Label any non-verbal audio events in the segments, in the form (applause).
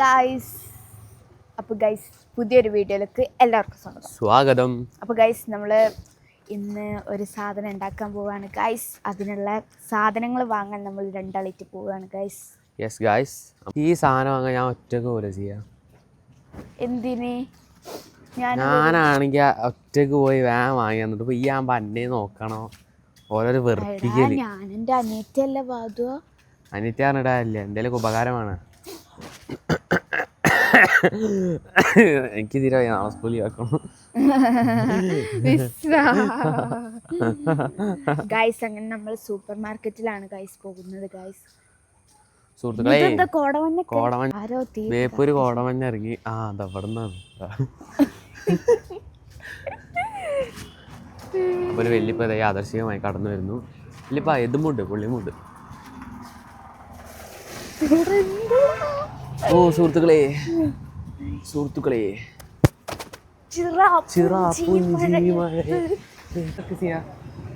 Guys അപ്പോൾ guys പുതിയൊരു വീഡിയോയിലേക്ക് എല്ലാവർക്കും സ്വാഗതം. സ്വാഗതം. അപ്പോൾ ഗൈസ് നമ്മൾ ഇന്ന് ഒരു സാധനം ഉണ്ടാക്കാൻ പോവുകയാണ് ഗൈസ് അതിനുള്ള സാധനങ്ങൾ വാങ്ങാൻ നമ്മൾ രണ്ടാളിറ്റ് പോവുകയാണ് ഗൈസ് യെസ് ഗൈസ് ഈ സാധനം വാങ്ങാൻ ഞാൻ ഒറ്റയ്ക്ക് പോലെ ചെയ്യാം. എന്തിന്? ഞാൻ ഞാനാണെങ്കിൽ ഒറ്റയ്ക്ക് പോയി വേഗം വാങ്ങി തന്നിട്ട് ഈ ആകുമ്പോൾ അന്നെ നോക്കണോ. ഓരോരോ വെറുപ്പിക്കൽ. ഞാൻ എന്റെ അനിയറ്റല്ല ബാധുവോ അനിത്യാണിടാല്ല എന്തെങ്കിലും ഉപകാരമാണ്. എനിക്ക് തീരെ നാളെ സ്കൂളിൽ ഗൈസ് അങ്ങനെ നമ്മൾ സൂപ്പർ മാർക്കറ്റിലാണ് ഗൈസ് പോകുന്നത് ഗൈസ് സുഹൃത്തുക്കളെ കോടമഞ്ഞ ആരോ വേപ്പൊരു കോടമഞ്ഞ ഇറങ്ങി ആ അതാ അവിടെ (laughs) ഒരു വല്യപ്പ യാദർശികമായി കടന്നു വരുന്നു. വല്യപ്പ ഇതുമുണ്ട് പുള്ളിമുണ്ട് ഓ സുഹൃത്തുക്കളെ. സുഹൃത്തുക്കളെ.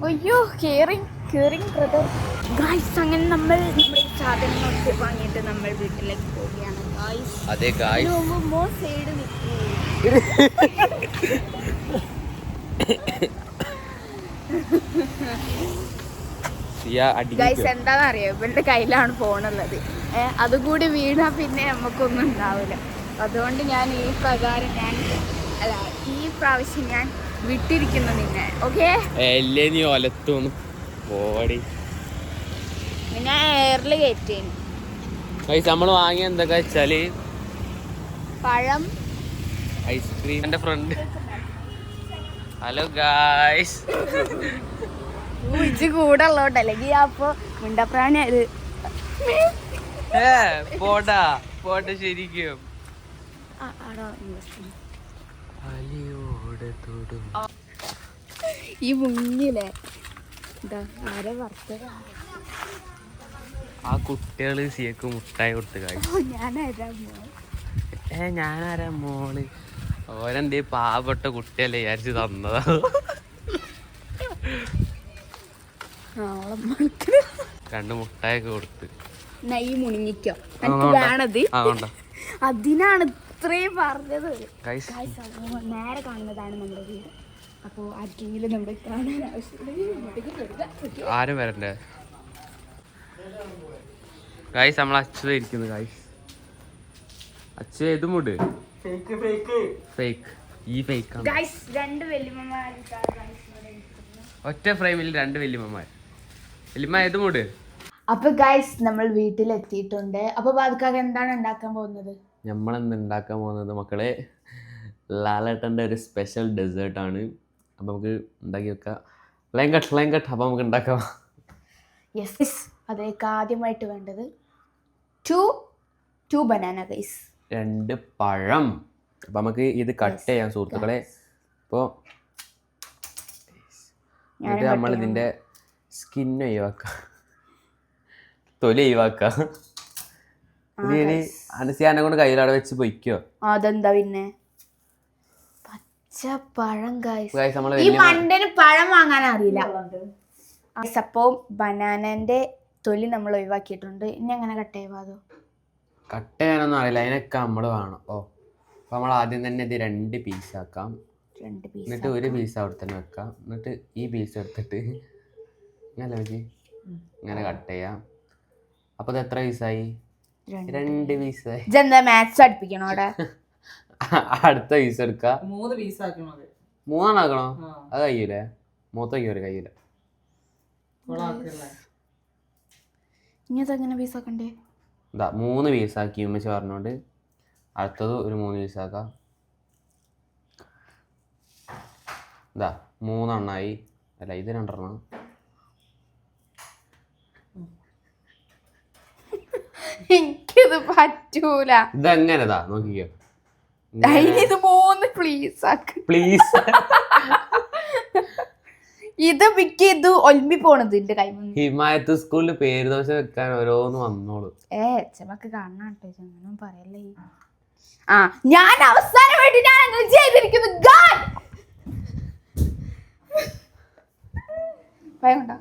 അയ്യോ കേറിങ് കേറിങ് ബ്രദർ അങ്ങനെ നമ്മൾ നമ്മുടെ സാധനങ്ങളൊക്കെ വാങ്ങിയിട്ട് നമ്മൾ വീട്ടിലേക്ക് പോവുകയാണ്. അതെ മോ സൈഡ് (laughs) (laughs) ഗൈസ് എന്താണെന്ന് അറിയോ ഇവരുടെ കയ്യിലാണ് ഫോണുള്ളത് അതുകൂടി അതും കൂടി വീണാ പിന്നെ നമുക്കൊന്നും ഉണ്ടാവില്ല. അതുകൊണ്ട് ഞാൻ ഈ പ്രകാരം ഞാൻ അല്ല ഈ പ്രാവശ്യം ഞാൻ വിട്ടിരിക്കുന്നു നിന്നെ. ഓക്കെ നീ ഒലത്തൊന്ന് പോടി നിന്നെ എയറിൽ കയറ്റേന് ഗൈസ് നമ്മൾ വാങ്ങിയ എന്തൊക്കെ വെച്ചാൽ? പഴം. ഐസ്ക്രീം എന്റെ ഫ്രണ്ട് ഹലോ ഗായ്സ് ഇച്ച് കൂടെ ഉള്ളോട്ടെ അല്ലെങ്കിൽ അപ്പൊ മുണ്ടപ്രാണി അത് പോടാ പോട്ടെ ശരിക്കും. ഈ മുന്നിലെ ആരെ ആ കുട്ടികൾ സിയക്ക് മുട്ടായി കൊടുത്ത് ഏ ഞാനാരാ മോൾ? ഓരെന്തേ പാവപ്പെട്ട കുട്ടിയല്ലേ വിചാരിച്ച് തന്നതാ. രണ്ട് മുട്ടായൊക്കെ കൊടുത്ത്. നെയ് മുണിങ്ങിക്കോ. എനിക്ക്. വേണത് അതിനാണ് ഇത്രയും പറഞ്ഞത്. നേരെ കാണുന്നതാണ് നമ്മുടെ വീട്. അപ്പോ ആർക്കെങ്കിലും നമ്മുടെ കാണാൻ ആവശ്യമുണ്ടെങ്കിൽ? ആരും വരണ്ടേ? ഗൈസ് നമ്മൾ അച്ഛത ഇരിക്കുന്നു ഗൈസ് അച്ഛ ഏത് മുട് ഫേക്ക് ഈ ഫേക്ക്. ഒറ്റ ഫ്രെയിമിൽ രണ്ട് വല്യമ്മമാർ ഏത് മുട് അപ്പൊ ഗൈസ് നമ്മൾ വീട്ടിലെത്തിയിട്ടുണ്ട്. അപ്പൊ ബാധക്കാക്ക് എന്താണ് ഉണ്ടാക്കാൻ പോകുന്നത്? നമ്മൾ നമ്മളെന്ന് ഉണ്ടാക്കാൻ പോകുന്നത് മക്കളെ? ലാലേട്ടന്റെ ഒരു സ്പെഷ്യൽ ഡെസേർട്ടാണ് അപ്പം നമുക്ക് ഉണ്ടാക്കി വെക്കാം. ലൈങ്കട്ട് ലൈങ്കട്ട് അപ്പം നമുക്ക് ഉണ്ടാക്കാം. യെസ് അതേക്ക് ആദ്യമായിട്ട് വേണ്ടത് ടു ടു ബനാന ഗൈസ് രണ്ട് പഴം. അപ്പം നമുക്ക് ഇത് കട്ട് ചെയ്യാം സുഹൃത്തുക്കളെ. ഇപ്പോൾ നമ്മൾ നമ്മൾ ഇതിന്റെ സ്കിന്ന് ഒഴിവാക്കാം. തൊലി ഒഴിവാക്കാം. ഇത് ഇനി അനസിയാനെ കൊണ്ട് കയ്യിലവിടെ വെച്ച് പൊയ്ക്കോ. അതെന്താ പിന്നെ? പച്ച പഴം ഗൈസ് ഈ മണ്ടന് പഴം വാങ്ങാൻ അറിയില്ല. Guys, അപ്പോ ബനാനന്റെ തൊലി നമ്മൾ ഒഴിവാക്കിയിട്ടുണ്ട്. ഇനി അങ്ങനെ കട്ട് ചെയ്യുവാതോ കട്ട് ചെയ്യാനൊന്നും അറിയില്ല. അതിനൊക്കെ നമ്മൾ വേണം. ഓ അപ്പോൾ നമ്മൾ ആദ്യം തന്നെ ഇത് രണ്ട് പീസ് ആക്കാം. രണ്ട് പീസ് എന്നിട്ട് ഒരു പീസ് അവിടെ തന്നെ വെക്കാം. എന്നിട്ട് ഈ പീസ് എടുത്തിട്ട് ഇങ്ങനെ വെച്ച് ഇങ്ങനെ കട്ട് ചെയ്യാം. അപ്പോൾ ഇത് എത്ര പീസായി രണ്ട് രണ്ട് പീസായി ഇതെന്താ മാത്സ് അടുപ്പിക്കണോ അവിടെ? (laughs) അടുത്ത പീസ് എടുക്ക. മൂന്ന് പീസ് ആക്കണോ ആ. അത് കഴിയൂലേ മൂത്ത കഴിയൂല കഴിയൂല ഇനി അതെങ്ങനെ പീസ് ആക്കണ്ടേ? ഇതാ മൂന്ന് പീസാക്കി ഉമ്മച്ച് പറഞ്ഞോണ്ട് അടുത്തത് ഒരു മൂന്ന് പീസാക്കാം ഇതാ മൂന്നെണ്ണായി. അല്ല ഇത് രണ്ടെണ്ണം. എനിക്കിത് പറ്റൂല. ഇതെങ്ങനതാ? ഇതാ നോക്കിക്കോ ഇത് മൂന്ന് പ്ലീസ് ആക്ക്. പ്ലീസ് ഇത് മിക്ക ഇത് ഒൽമി പോണത് എന്റെ കൈ ഹിമായത്ത് സ്കൂളിൽ പേര് ദോശ വെക്കാൻ ഓരോന്ന് വന്നോളൂ. ഏ ചെമ്മക്ക് കാണാട്ടോ അങ്ങനെ പറയല്ലേ. ആ ഞാൻ അവസാനം അവസാനമായിട്ട് ഞാൻ അങ്ങനെ ചെയ്തിരിക്കുന്നു. God! ഭയം ഉണ്ടോ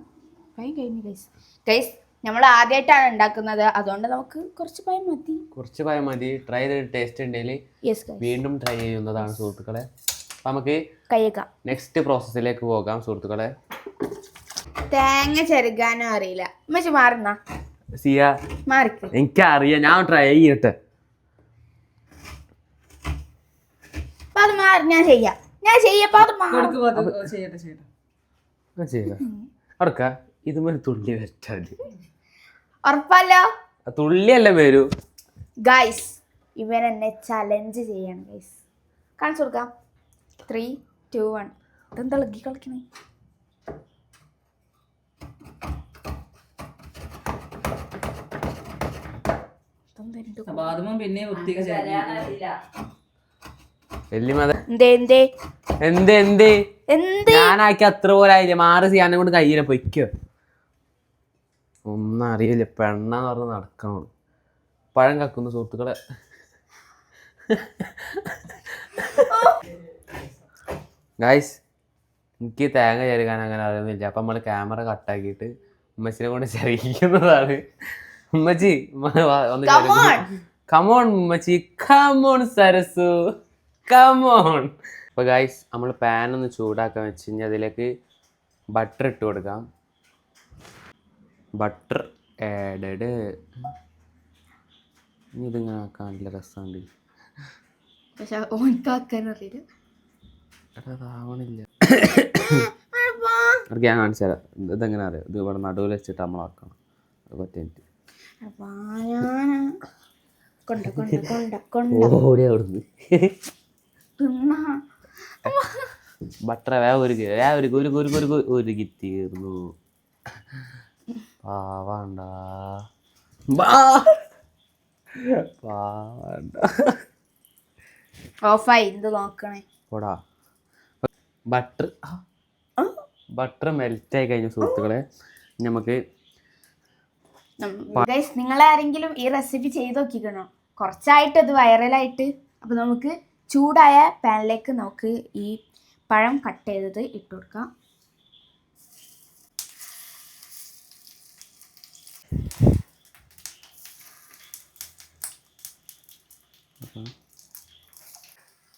ഭയം കഴിഞ്ഞു ഗൈസ് ഗൈസ് നമ്മൾ ആദ്യമായിട്ടാണ് ഉണ്ടാക്കുന്നത്. അതുകൊണ്ട് നമുക്ക് കുറച്ച് പയം മതി. കുറച്ച് പയം മതി. ട്രൈ ചെയ്ത് ടേസ്റ്റ് ഉണ്ടെങ്കിൽ യെസ് വീണ്ടും ട്രൈ ചെയ്യുന്നതാണ് സുഹൃത്തുക്കളെ. അപ്പം നമുക്ക് കയ്യേക്കാം. നെക്സ്റ്റ് പ്രോസസ്സിലേക്ക് പോകാം സുഹൃത്തുക്കളെ. തേങ്ങ ചെറുകാനും അറിയില്ല. മച്ചി മാറുന്ന? സിയ മാറിക്ക്. എനിക്കറിയാം. ഞാൻ ട്രൈ ചെയ്യട്ടെ അപ്പൊ അത് മാറി. ഞാൻ ചെയ്യാം. ഞാൻ ചെയ്യപ്പോ അത് മാറും. ചെയ്യട്ടെ ചെയ്യട്ടെ. ചെയ്യാം. അടുക്ക ഇതുമൊരു ഇതുപോലെ തുള്ളി വെച്ചാൽ ഉറപ്പല്ലോ തുള്ളിയല്ല വരൂ ഗൈസ് ഇവൻ എന്നെ ചലഞ്ച് ചെയ്യണം ഗൈസ് കാണിച്ചു കൊടുക്കാം. ത്രീ ടു വൺ ഇതെന്താ ലഗ്ഗി കളിക്കണേ? പിന്നെ എന്ത് എന്ത്? ഞാനാക്കി അത്ര പോലെ ആയില്ലേ? മാറി ചെയ്യാനും കൊണ്ട് കയ്യിലെ പൊയ്ക്കോ. ഒന്നും അറിയില്ല. പെണ്ണെന്ന് പറഞ്ഞ് നടക്കണം പഴം കക്കുന്ന സുഹൃത്തുക്കളെ. ഗായ്സ് എനിക്ക് തേങ്ങ ചെരുകാൻ അങ്ങനെ അറിയുന്നില്ല. അപ്പം നമ്മൾ ക്യാമറ കട്ടാക്കിയിട്ട് ഉമ്മച്ചിനെ കൊണ്ട് ചെറിയിക്കുന്നതാണ്. ഉമ്മച്ചി ഒന്ന്. കമോൺ ഉമ്മച്ചി. Come on Sarasu. Come on അപ്പോൾ ഗായ്സ് നമ്മൾ പാൻ ഒന്ന് ചൂടാക്കാൻ വെച്ച് കഴിഞ്ഞാൽ അതിലേക്ക് ബട്ടർ ഇട്ട് കൊടുക്കാം. ബട്ടർ ആഡഡ് ഇനി ഇതിങ്ങനെ ആക്കാൻ നല്ല രസമുണ്ട്. പക്ഷെ ഓൻക്കാക്കാൻ അറിയില്ല. എടാ അതാവണില്ല അവർക്ക് ഞാൻ കാണിച്ചു തരാം. ഇത് ഇതെങ്ങനെ അറിയാം? ഇത് ഇവിടെ നടുവിൽ വെച്ചിട്ട് നമ്മളാക്കണം അത് എനിക്ക് കൊണ്ട കൊണ്ട ഓടി അവിടുന്ന്. ബട്ടർ വേ ഒരു വേ ഒരു ഒരു ഒരു ഒരു ഒരു തീർന്നു. പാവണ്ട പാവണ്ട ഓഫായി ഇത് നോക്കണേ? പോടാ. ബട്ടർ. ബട്ടർ മെൽറ്റ് ആയി കഴിഞ്ഞ സുഹൃത്തുക്കളെ. ഇനി നമുക്ക് നിങ്ങൾ ആരെങ്കിലും ഈ റെസിപ്പി ചെയ്ത് നോക്കിക്കണോ? കുറച്ചായിട്ട് അത് വൈറലായിട്ട് അപ്പോൾ നമുക്ക് ചൂടായ പാനിലേക്ക് നമുക്ക് ഈ പഴം കട്ട് ചെയ്തത് ഇട്ട് കൊടുക്കാം.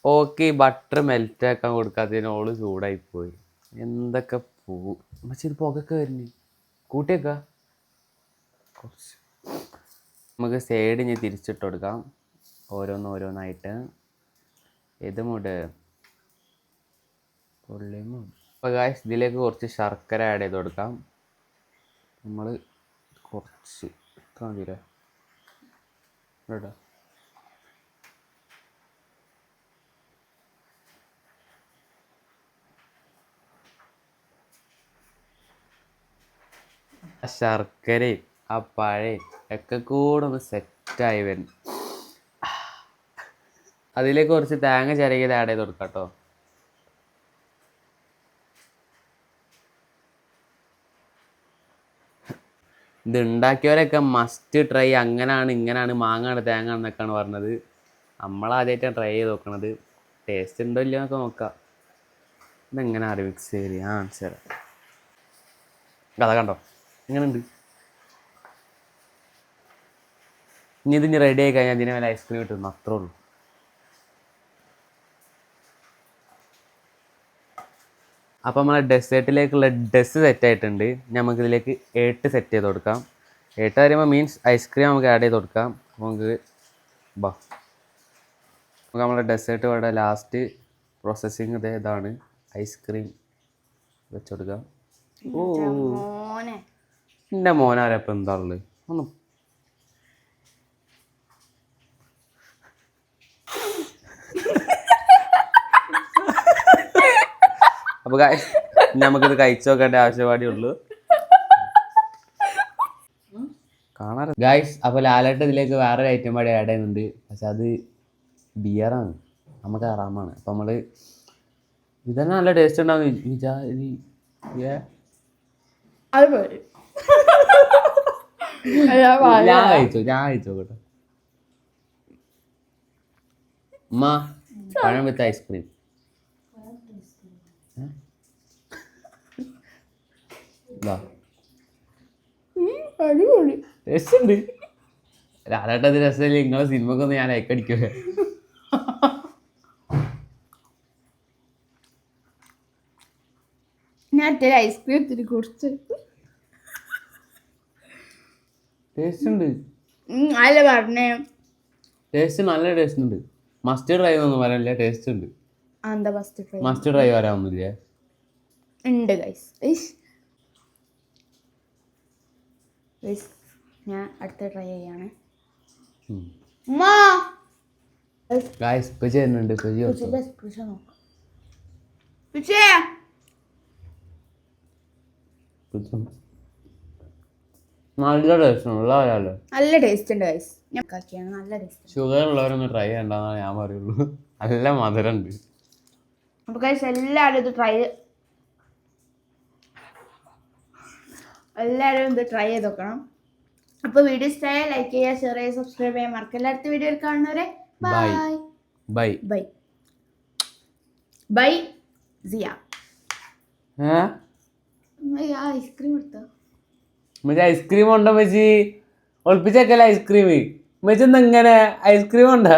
ഓക്കെ ബട്ടർ മെൽറ്റ് ആക്കാൻ കൊടുക്കാത്തതിന് ഓൾ ചൂടായി പോയി. എന്തൊക്കെ പൂ. പക്ഷെ ഇത് പുകയൊക്കെ വരുന്നു. കൂട്ടിയേക്ക. കുറച്ച്. നമുക്ക് സൈഡ് ഇനി തിരിച്ചിട്ട് കൊടുക്കാം. ഓരോന്ന് ഓരോന്നായിട്ട്. ഇത് മുട്? ഗായ്സ് ഇതിലേക്ക് കുറച്ച് ശർക്കര ആഡ് ചെയ്ത് കൊടുക്കാം. നമ്മൾ കുറച്ച്. ഇത്ര മതിയില്ലേ? ശർക്കരയും ആ പഴയും ഒക്കെ കൂടെ ഒന്ന് സെറ്റായി വരും. അതിലേക്ക് കുറച്ച് തേങ്ങ ചിരകിയത് ആഡ് ചെയ്ത് കൊടുക്കാം കേട്ടോ ഇത് ഉണ്ടാക്കിയവരൊക്കെ മസ്റ്റ് ട്രൈ അങ്ങനാണ് ഇങ്ങനാണ് മാങ്ങാണ് തേങ്ങ എന്നൊക്കെയാണ് പറഞ്ഞത്. നമ്മളാദ്യമായിട്ടാണ് ട്രൈ ചെയ്ത് നോക്കണത്. ടേസ്റ്റ് ഉണ്ടോ ഇല്ലയോ എന്നൊക്കെ നോക്കാം. ഇതെങ്ങനെ ചെയ്ത് ഞാൻ കാണിച്ചു കഥ കണ്ടോ? എങ്ങനെയുണ്ട് ഇനി ഇത് ഇനി റെഡി ആയി കഴിഞ്ഞാൽ ഇതിനെ വല്ല ഐസ്ക്രീം കിട്ടുന്നു അത്രേ ഉള്ളൂ. അപ്പോൾ നമ്മളെ ഡെസേർട്ടിലേക്കുള്ള ഡ്രസ്സ് സെറ്റ് ആയിട്ടുണ്ട്. നമുക്ക് ഇതിലേക്ക് ഏട്ട് സെറ്റ് ചെയ്ത് കൊടുക്കാം. ഏട്ട് പറയുമ്പോൾ മീൻസ് ഐസ്ക്രീം നമുക്ക് ആഡ് ചെയ്ത് കൊടുക്കാം. നമുക്ക് ബാ. നമുക്ക് നമ്മളെ ഡെസേർട്ട് ഇവിടെ ലാസ്റ്റ് പ്രോസസ്സിങ് ഇതേ ഇതാണ്. ഐസ്ക്രീം വെച്ച് കൊടുക്കാം. ഓ എന്റെ മോനാരപ്പം എന്താ ഉള്ളത് ഒന്ന് അപ്പൊ നമുക്കിത് കഴിച്ചു നോക്കേണ്ട ആവശ്യപാടേ ഉള്ളൂ. കാണാറ് ഗായ്സ് അപ്പൊ ലാലേട്ട് ഇതിലേക്ക് വേറൊരു ഐറ്റം പാടി ആഡ് ചെയ്യുന്നുണ്ട്. പക്ഷെ അത് ബിയറാണ് നമുക്ക് ആറാമാണ് അപ്പൊ നമ്മൾ ഇതന്നെ നല്ല ടേസ്റ്റ് ഉണ്ടാവും. വിചാരി ഞാൻ കഴിച്ചു ഞാൻ കഴിച്ചു കേട്ടോ ഉമ്മ പഴം വിത്ത് ഐസ്ക്രീം. രസമുണ്ട്. ലാലേട്ടത് രസമില്ല നിങ്ങളെ സിനിമക്കൊന്നും ഞാൻ അയക്കടിക്കുക ഞാൻ ഐസ്ക്രീം ഇത്തിരി കുടിച്ച്. ടേസ്റ്റ് ഉണ്ട്. അല്ല പറഞ്ഞേ. ടേസ്റ്റ് നല്ല ടേസ്റ്റ് ഉണ്ട്. മസ്റ്റേർഡ് ഡ്രൈവ് ഒന്നും പറയാനില്ല ടേസ്റ്റ് ഉണ്ട്. എന്താ ഫസ്റ്റ് ട്രൈ മസ്റ്റേർഡ് ഡ്രൈവ് വരാമൊന്നുമില്ല ഉണ്ട് ഗൈസ് ഗൈസ് ഞാൻ അടുത്ത ട്രൈ ചെയ്യാണ്. ഗൈസ് ഗായ്സ് എന്നുണ്ട് പിച്ചേ പിച്ച നോക്കാം. ഇപ്പച്ചി. നല്ല ടേസ്റ്റ് ഉള്ള പറയാലോ നല്ല ടേസ്റ്റ് ഉണ്ട് ഗൈസ് ഞാൻ കാക്കിയാണ് നല്ല ടേസ്റ്റ് ഷുഗർ ഉള്ളവരൊന്നും ട്രൈ ചെയ്യണ്ടെന്നാണ് ഞാൻ പറയുള്ളൂ. നല്ല മധുരം ഉണ്ട് അപ്പോൾ ഗൈസ് എല്ലാവരും ഇത് ട്രൈ എല്ലാവരും ഇത് ട്രൈ ചെയ്ത് നോക്കണം. അപ്പോൾ വീഡിയോ ഇഷ്ടമായ ലൈക്ക് ചെയ്യുക ഷെയർ ചെയ്യുക സബ്സ്ക്രൈബ് ചെയ്യാൻ മറക്കില്ല അടുത്ത വീഡിയോയിൽ കാണുന്നവരെ? Bye bye bye bye Siya ice cream എടുത്തോ? മറ്റേ ഐസ്ക്രീം ഉണ്ടോ മച്ചി ഒളിപ്പിച്ചേക്കല്ലേ ഐസ്ക്രീം? മെച്ചെന്ന് എങ്ങനെ? ഐസ്ക്രീം ഉണ്ടോ?